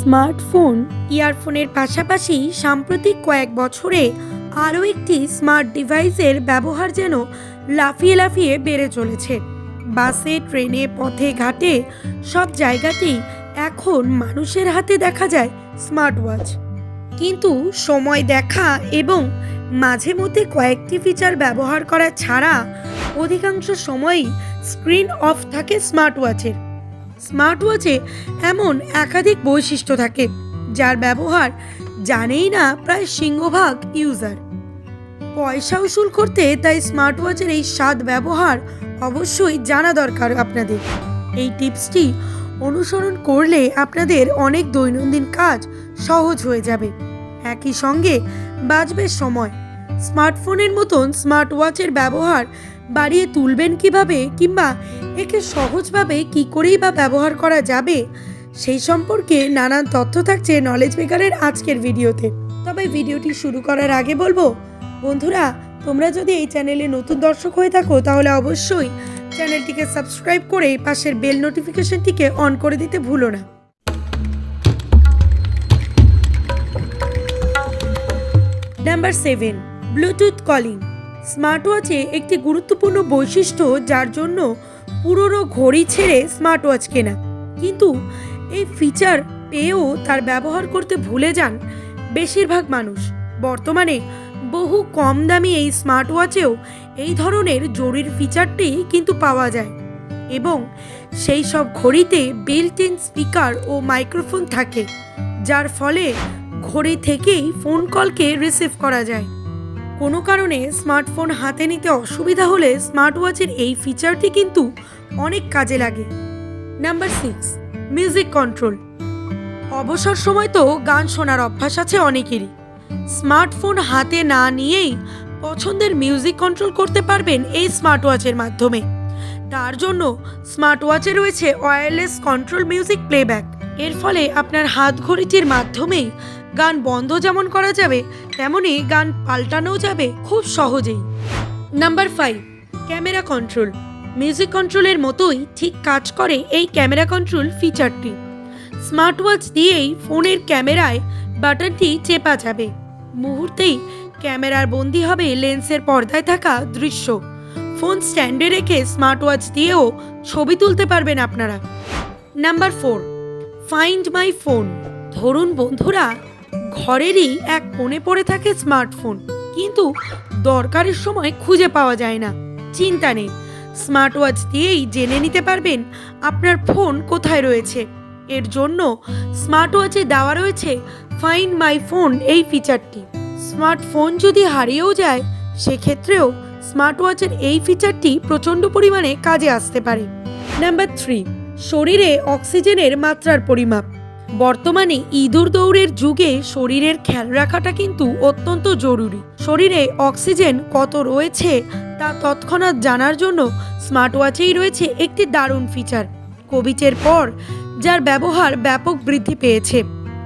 Smartphone. ইয়ারফোনের পাশাপাশি সাম্প্রতিক কয়েক বছরে আরও একটি স্মার্ট ডিভাইসের ব্যবহার যেন লাফিয়ে লাফিয়ে বেড়ে চলেছে। বাসে, ট্রেনে, পথে, ঘাটে সব জায়গাতেই এখন মানুষের হাতে দেখা যায় স্মার্ট ওয়াচ কিন্তু সময় দেখা এবং মাঝে মধ্যে কয়েকটি ফিচার ব্যবহার করা ছাড়া অধিকাংশ সময়ই স্ক্রিন অফ থাকে স্মার্ট ওয়াচের স্মার্ট ওয়াচে এমন একাধিক বৈশিষ্ট্য থাকে, যার ব্যবহার জানেই না প্রায় সিংহভাগ ইউজার। পয়সা উসুল করতে তাই স্মার্ট ওয়াচের এই স্বাদ ব্যবহার অবশ্যই জানা দরকার আপনাদের। এই টিপসটি অনুসরণ করলে আপনাদের অনেক দৈনন্দিন কাজ সহজ হয়ে যাবে। একই সঙ্গে বাঁচবে সময়। স্মার্টফোনের মতন স্মার্ট ওয়াচের ব্যবহার বাড়িয়ে তুলবেন কীভাবে কিংবা একে সহজভাবে কি করেই বা ব্যবহার করা যাবে, সেই সম্পর্কে নানান তথ্য থাকছে নলেজ মেকারের আজকের ভিডিওতে। তবে ভিডিওটি শুরু করার আগে বলব, বন্ধুরা, তোমরা যদি এই চ্যানেলে নতুন দর্শক হয়ে থাকো, তাহলে অবশ্যই চ্যানেলটিকে সাবস্ক্রাইব করে পাশের বেল নোটিফিকেশনটিকে অন করে দিতে ভুলো না। Number seven Bluetooth calling smart ওয়াচে একটি গুরুত্বপূর্ণ বৈশিষ্ট্য যার জন্য পুরনো ঘড়ি ছেড়ে স্মার্ট ওয়াচ কেনা। কিন্তু এই ফিচার পেয়েও তার ব্যবহার করতে ভুলে যান বেশিরভাগ মানুষ। বর্তমানে বহু কম দামি এই স্মার্ট ওয়াচেও এই ধরনের জরুরি ফিচারটি কিন্তু পাওয়া যায় এবং সেই সব ঘড়িতে বিল্ট ইন স্পিকার ও মাইক্রোফোন থাকে, যার ফলে ঘড়ি থেকেই ফোন কলকে রিসিভ করা যায়। কোনো কারণে স্মার্টফোন হাতে নিতে অসুবিধা হলে স্মার্ট ওয়াচের এই ফিচারটি কিন্তু অনেক কাজে লাগে। Number six, music control. অবসর সময় তো গান শোনার অভ্যাস আছে অনেকেরই। স্মার্টফোন হাতে না নিয়েই পছন্দের মিউজিক কন্ট্রোল করতে পারবেন এই স্মার্ট ওয়াচের মাধ্যমে। তার জন্য স্মার্ট ওয়াচে রয়েছে ওয়্যারলেস কন্ট্রোল মিউজিক প্লেব্যাক। এর ফলে আপনার হাত ঘড়িটির মাধ্যমেই গান বন্ধ যেমন করা যাবে, তেমনি গান পাল্টানোও যাবে খুব সহজেই। Number five camera control music কন্ট্রোলের মতোই ঠিক কাজ করে এই ক্যামেরা কন্ট্রোল ফিচারটি স্মার্ট ওয়াচ দিয়েই ফোনের ক্যামেরায় বাটনটি চেপা যাবে। মুহূর্তেই ক্যামেরার বন্দি হবে লেন্সের পর্দায় থাকা দৃশ্য। ফোন স্ট্যান্ডে রেখে স্মার্ট ওয়াচ দিয়েও ছবি তুলতে পারবেন আপনারা। Number four find my phone ধরুন বন্ধুরা ঘরেরই এক কোণে পড়ে থাকে স্মার্টফোন, কিন্তু দরকারের সময় খুঁজে পাওয়া যায় না। চিন্তা নেই স্মার্ট ওয়াচ দিয়েই জেনে নিতে পারবেন আপনার ফোন কোথায় রয়েছে। এর জন্য স্মার্ট ওয়াচে দেওয়া রয়েছে ফাইন্ড মাই ফোন এই ফিচারটি। স্মার্টফোন যদি হারিয়েও যায়, সেক্ষেত্রেও স্মার্ট ওয়াচের এই ফিচারটি প্রচণ্ড পরিমাণে কাজে আসতে পারে। নাম্বার থ্রি, শরীরে অক্সিজেনের মাত্রার পরিমাপ। বর্তমানে ইঁদুর দৌড়ের যুগে শরীরের খেয়াল রাখাটা কিন্তু অত্যন্ত জরুরি। শরীরে অক্সিজেন কত রয়েছে তা তৎক্ষণাৎ জানার জন্য স্মার্ট ওয়াচেই রয়েছে একটি দারুণ ফিচার কোভিডের পর, যার ব্যবহার ব্যাপক বৃদ্ধি পেয়েছে।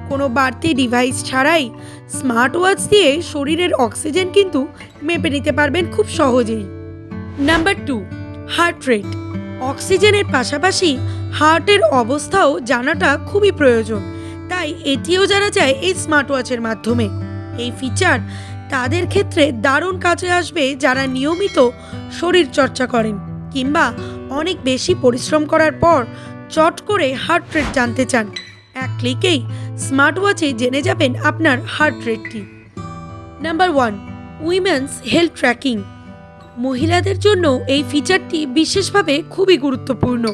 কোনো বাড়তি ডিভাইস ছাড়াই স্মার্ট ওয়াচ দিয়ে শরীরের অক্সিজেন কিন্তু মেপে নিতে পারবেন খুব সহজেই। Number two, heart rate. অক্সিজেনের পাশাপাশি হার্টের অবস্থাও জানাটা খুবই প্রয়োজন। তাই এটিও জানা যায় এই স্মার্ট ওয়াচের মাধ্যমে। এই ফিচার তাদের ক্ষেত্রে দারুণ কাজে আসবে যারা নিয়মিত শরীর চর্চা করেন কিংবা অনেক বেশি পরিশ্রম করার পর চট করে হার্ট রেট জানতে চান। এক ক্লিকেই স্মার্ট ওয়াচে জেনে যাবেন আপনার heart রেটটি number one women's health tracking মহিলাদের জন্য এই ফিচারটি বিশেষভাবে খুবই গুরুত্বপূর্ণ।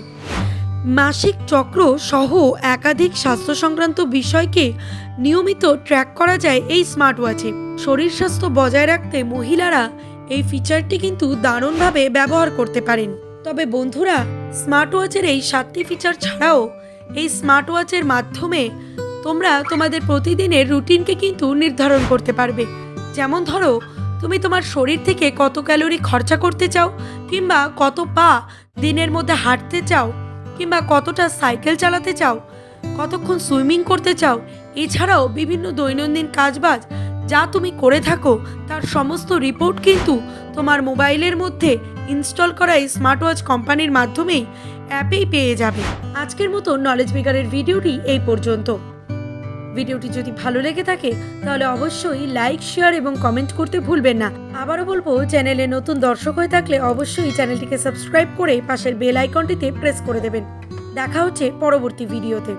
মাসিক চক্র সহ একাধিক স্বাস্থ্য সংক্রান্ত বিষয়কে নিয়মিত ট্র্যাক করা যায় এই স্মার্ট ওয়াচে শরীর স্বাস্থ্য বজায় রাখতে মহিলারা এই ফিচারটি কিন্তু দারুণভাবে ব্যবহার করতে পারেন। তবে বন্ধুরা স্মার্ট ওয়াচের এই সাতটি ফিচার ছাড়াও এই স্মার্ট ওয়াচের মাধ্যমে তোমরা তোমাদের প্রতিদিনের রুটিনকে কিন্তু নির্ধারণ করতে পারবে। যেমন ধরো তুমি তোমার শরীর থেকে কত ক্যালোরি খরচা করতে চাও? কিংবা কত পা দিনের মধ্যে হাঁটতে চাও? কিংবা কতটা সাইকেল চালাতে চাও? কতক্ষণ সুইমিং করতে চাও? এছাড়াও বিভিন্ন দৈনন্দিন কাজবাজ যা তুমি করে থাকো, তার সমস্ত রিপোর্ট কিন্তু তোমার মোবাইলের মধ্যে ইনস্টল করা স্মার্ট ওয়াচ কোম্পানির মাধ্যমেই অ্যাপেই পেয়ে যাবে। আজকের মতো নলেজ মেকারের ভিডিওটি এই পর্যন্ত। ভিডিওটি যদি ভালো লেগে থাকে, তাহলে অবশ্যই লাইক শেয়ার এবং কমেন্ট করতে ভুলবেন না। আবারও বলব, চ্যানেলে নতুন দর্শক হয়ে থাকলে অবশ্যই চ্যানেলটিকে সাবস্ক্রাইব করে পাশের বেল আইকনটিতে প্রেস করে দেবেন। দেখা হচ্ছে পরবর্তী ভিডিওতে